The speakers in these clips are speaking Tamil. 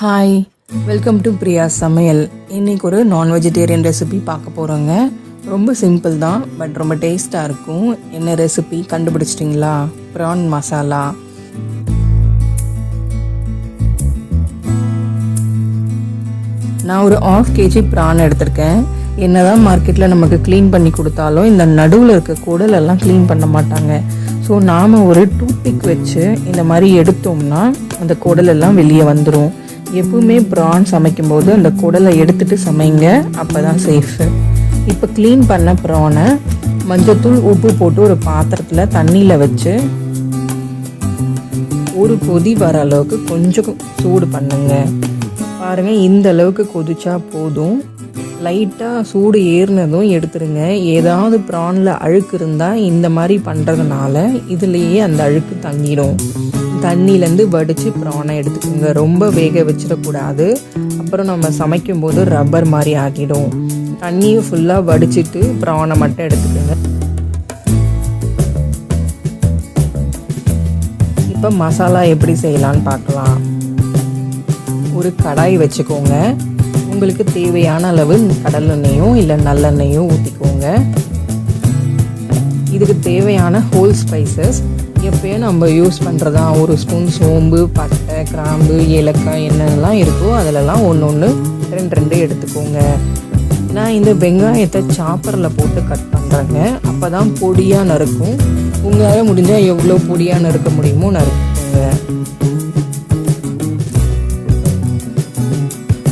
ஹாய் வெல்கம் டு பிரியா சமையல் இன்னைக்கு ஒரு நான் வெஜிடேரியன் ரெசிபி பார்க்க போகிறோங்க ரொம்ப சிம்பிள் தான் பட் ரொம்ப டேஸ்ட்டாக இருக்கும். என்ன ரெசிபி கண்டுபிடிச்சிட்டிங்களா? ப்ரான் மசாலா நான் ஒரு ஆஃப் கேஜி ப்ரான் எடுத்திருக்கேன். என்னதான் மார்க்கெட்டில் நமக்கு க்ளீன் பண்ணி கொடுத்தாலும் இந்த நடுவில் இருக்க குடலெல்லாம் க்ளீன் பண்ண மாட்டாங்க. ஸோ நாம் ஒரு டூத்பிக் வச்சு இந்த மாதிரி எடுத்தோம்னா அந்த குடலெல்லாம் வெளியே வந்துடும் எப்பவுமே ப்ரான் சமைக்கும்போது அந்த குடலை எடுத்துட்டு சமைங்க அப்போ தான் சேஃபு இப்போ க்ளீன் பண்ண ப்ரானை மஞ்சத்தூள் உப்பு போட்டு ஒரு பாத்திரத்தில் தண்ணியில் வச்சு ஒரு கொதி வர அளவுக்கு கொஞ்சம் சூடு பண்ணுங்க. பாருங்கள் இந்த அளவுக்கு கொதிச்சா போதும். லைட்டாக சூடு ஏறினதும் எடுத்துருங்க. ஏதாவது ப்ரானில் அழுக்கு இருந்தால் இந்த மாதிரி பண்ணுறதுனால இதுலேயே அந்த அழுக்கு தங்கிடும். தண்ணியிலேருந்து வடித்து ப்ரானை எடுத்துக்கோங்க. ரொம்ப வேக வச்சிடக்கூடாது. அப்புறம் நம்ம சமைக்கும்போது ரப்பர் மாதிரி ஆகிடும் தண்ணியை ஃபுல்லாக வடிச்சிட்டு ப்ரானை மட்டும் எடுத்துக்கோங்க. இப்போ மசாலா எப்படி செய்யலான்னு பார்க்கலாம். ஒரு கடாய் வச்சுக்கோங்க. உங்களுக்கு தேவையான அளவு கடலெண்ணெயும் இல்லை நல்லெண்ணெயும் ஊற்றிக்கோங்க இதுக்கு தேவையான ஹோல் ஸ்பைசஸ் எப்பயும் நம்ம யூஸ் பண்ணுறதா ஒரு ஸ்பூன் சோம்பு பட்டை கிராம்பு ஏலக்காய் என்னென்னலாம் இருக்கோ அதிலலாம் ஒன்று ஒன்று ரெண்டு ரெண்டு எடுத்துக்கோங்க. நான் இந்த வெங்காயத்தை சாப்பரில் போட்டு கட் பண்ணுறேங்க அப்போ தான் பொடியாக நறுக்கும். உங்களால் முடிஞ்சால் எவ்வளோ பொடியாக நறுக்க முடியுமோ நறுக்குங்க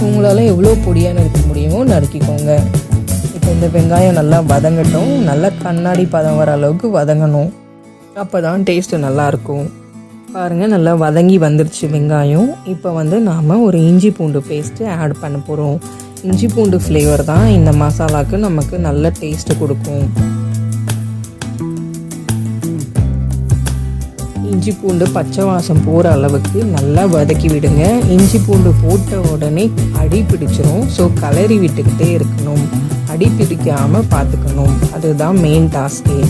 உங்களால் எவ்வளோ பொடியாக நறுக்க முடியுமோ நறுக்கிக்கோங்க. இப்போ இந்த வெங்காயம் நல்லா வதங்கட்டும். நல்லா கண்ணாடி பதம் வர அளவுக்கு வதங்கணும். அப்போ தான் டேஸ்ட்டு நல்லாயிருக்கும் பாருங்கள் நல்லா வதங்கி வந்துருச்சு வெங்காயம். இப்போ வந்து நாம் ஒரு இஞ்சி பூண்டு பேஸ்ட்டு ஆட் பண்ண போகிறோம் இஞ்சி பூண்டு ஃப்ளேவர் தான் இந்த மசாலாவுக்கு நமக்கு நல்ல டேஸ்ட்டு கொடுக்கும். இஞ்சி பூண்டு பச்சை வாசம் போகிற அளவுக்கு நல்லா வதக்கி விடுங்க. இஞ்சி பூண்டு போட்ட உடனே அடி பிடிச்சிரும். ஸோ கலரி விட்டுக்கிட்டே இருக்கணும். அடி பிடிக்காமல் பார்த்துக்கணும் அதுதான் மெயின் டாஸ்கே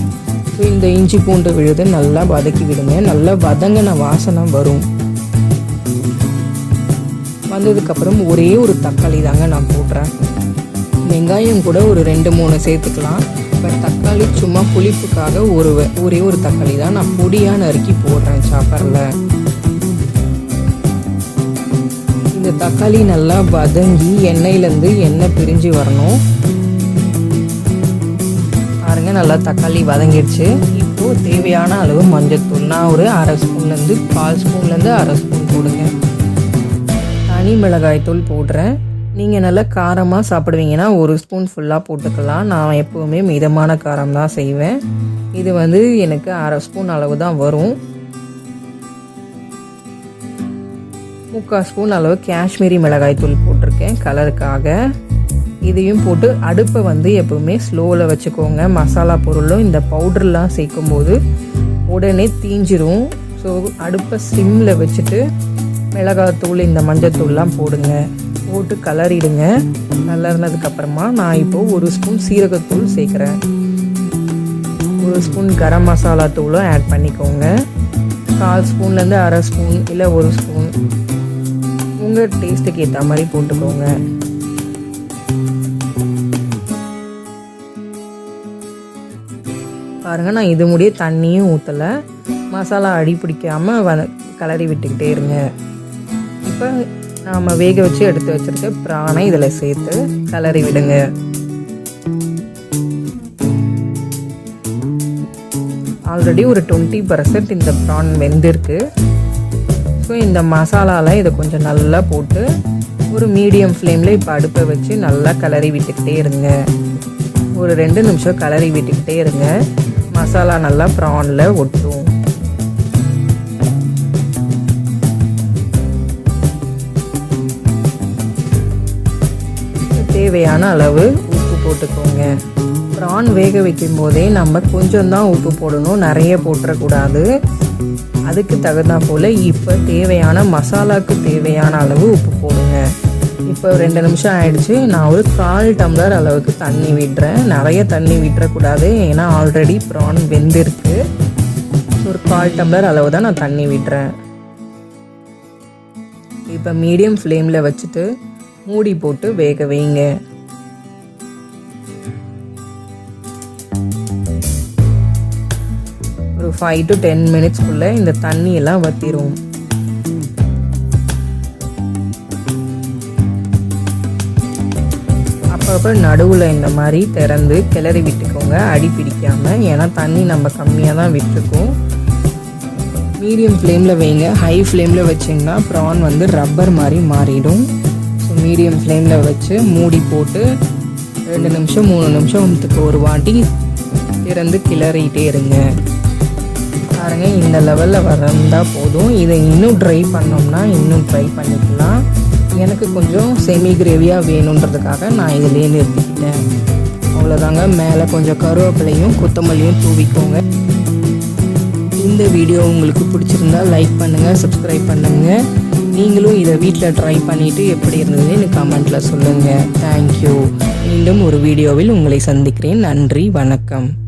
ஸோ இந்த இஞ்சி பூண்டு விழுது நல்லா வதக்கி விடுங்க. நல்லா வதங்கின வாசனை வரும். வந்ததுக்கப்புறம் ஒரே ஒரு தக்காளி தாங்க நான் போடுறேன். வெங்காயம் கூட ஒரு ரெண்டு மூணு சேர்த்துக்கலாம். பட் தக்காளி சும்மா புளிப்புக்காக ஒரு ஒரே ஒரு தக்காளி தான் நான் பொடியாக நறுக்கி போடுறேன் சாப்பரில் இந்த தக்காளி நல்லா வதங்கி எண்ணெயிலேருந்து எண்ணெய் பிரிஞ்சு வரணும். நல்லா தக்காளி வதங்கிடுச்சு. இப்போ தேவையான அளவு மஞ்சத்தூள். நான் ஒரு அரை ஸ்பூன்லேருந்து கால் ஸ்பூன்லேருந்து அரை ஸ்பூன் போடுங்க. தனி மிளகாய் தூள் போடுறேன். நீங்கள் நல்லா காரமாக சாப்பிடுவீங்கன்னா ஒரு ஸ்பூன் ஃபுல்லாக போட்டுக்கலாம். நான் எப்போவுமே மிதமான காரம் தான் செய்வேன். இது வந்து எனக்கு அரை ஸ்பூன் அளவு தான் வரும். முக்கால் ஸ்பூன் அளவு காஷ்மீரி மிளகாய் தூள் போட்டிருக்கேன் கலருக்காக. இதையும் போட்டு அடுப்பை வந்து எப்பவுமே ஸ்லோவில் வச்சுக்கோங்க. மசாலா பொருளும் இந்த பவுடர்லாம் சேர்க்கும் போது உடனே தீஞ்சிரும். ஸோ அடுப்பை சிம்மில் வச்சுட்டு மிளகாத்தூள் இந்த மஞ்சத்தூள்லாம் போடுங்க. போட்டு கலரிடுங்க. கலர்னதுக்கப்புறமா நான் இப்போது ஒரு ஸ்பூன் சீரகத்தூள் சேர்க்குறேன். ஒரு ஸ்பூன் கரம் மசாலா தூளும் ஆட் பண்ணிக்கோங்க. கால் ஸ்பூன்லேருந்து அரை ஸ்பூன் இல்லை ஒரு ஸ்பூன். உங்கள் டேஸ்ட்டுக்கு ஏற்ற மாதிரி போட்டுக்கோங்க. பாருங்கள் நான் இது முடிய தண்ணியும் ஊற்றலை மசாலா அடி பிடிக்காமல் வ கலரி விட்டுக்கிட்டே இருங்க. இப்போ நாம் வேக வச்சு எடுத்து வச்சுருக்க பிரானை இதில் சேர்த்து கலரி விடுங்க. ஆல்ரெடி ஒரு டுவெண்ட்டி பர்சன்ட் இந்த ப்ரான் வெந்திருக்கு. ஸோ இந்த மசாலாவில் இதை கொஞ்சம் நல்லா போட்டு ஒரு மீடியம் ஃப்ளேமில் இப்போ அடுப்பை வச்சு நல்லா கலரி விட்டுக்கிட்டே இருங்க. ஒரு ரெண்டு நிமிஷம் கலரி விட்டுக்கிட்டே இருங்க. மசாலா நல்லா ப்ரானில் ஒட்டும் தேவையான அளவு உப்பு போட்டுக்கோங்க. ப்ரான் வேக வைக்கும் போதே நம்ம கொஞ்சம் தான் உப்பு போடணும். நிறைய போட்டுறக்கூடாது. அதுக்கு தகுந்தா போல் இப்போ தேவையான மசாலாவுக்கு தேவையான அளவு உப்பு போடுங்க. இப்போ ரெண்டு நிமிஷம் ஆயிடுச்சு. நான் ஒரு கால் டம்ளர் அளவுக்கு தண்ணி விட்டுறேன் நிறைய தண்ணி விட்டுறக்கூடாது. ஏன்னா ஆல்ரெடி ப்ரான் வெந்திருக்கு. ஒரு கால் டம்ளர் அளவு தான் நான் தண்ணி விட்டுறேன் இப்போ மீடியம் ஃப்ளேமில் வச்சுட்டு மூடி போட்டு வேக வைங்க. ஒரு ஃபைவ் டு டென் மினிட்ஸ்க்குள்ளே இந்த தண்ணியெல்லாம் வத்திடுவோம் அதுக்கப்புறம் நடுவில் இந்த மாதிரி திறந்து கிளறி விட்டுக்கோங்க. அடி பிடிக்காமல் ஏன்னா தண்ணி நம்ம கம்மியாக தான் விட்டுருக்கோம். மீடியம் ஃப்ளேமில் வைங்க. ஹை ஃப்ளேமில் வச்சிங்கன்னா ப்ரான் வந்து ரப்பர் மாதிரி மாறிடும். ஸோ மீடியம் ஃப்ளேமில் வச்சு மூடி போட்டு ரெண்டு நிமிஷம் மூணு நிமிஷத்துக்கு ஒரு வாட்டி திறந்து கிளறிட்டே இருங்க. பாருங்கள் இந்த லெவலில் வரந்தால் போதும். இதை இன்னும் ட்ரை பண்ணோம்னா இன்னும் ட்ரை பண்ணிக்கலாம். எனக்கு கொஞ்சம் செமி கிரேவியாக வேணுன்றதுக்காக நான் இதிலே நிறுத்திக்கிட்டேன். அவ்வளோதாங்க மேலே கொஞ்சம் கருவேப்பிலையும் கொத்தமல்லியும் தூவிக்கோங்க. இந்த வீடியோ உங்களுக்கு பிடிச்சிருந்தா லைக் பண்ணுங்கள் சப்ஸ்கிரைப் பண்ணுங்கள் நீங்களும் இதை வீட்டில் ட்ரை பண்ணிவிட்டு எப்படி இருந்ததுன்னு எனக்கு கமெண்ட்டில் சொல்லுங்கள் தேங்க்யூ மீண்டும் ஒரு வீடியோவில் உங்களை சந்திக்கிறேன். நன்றி வணக்கம்.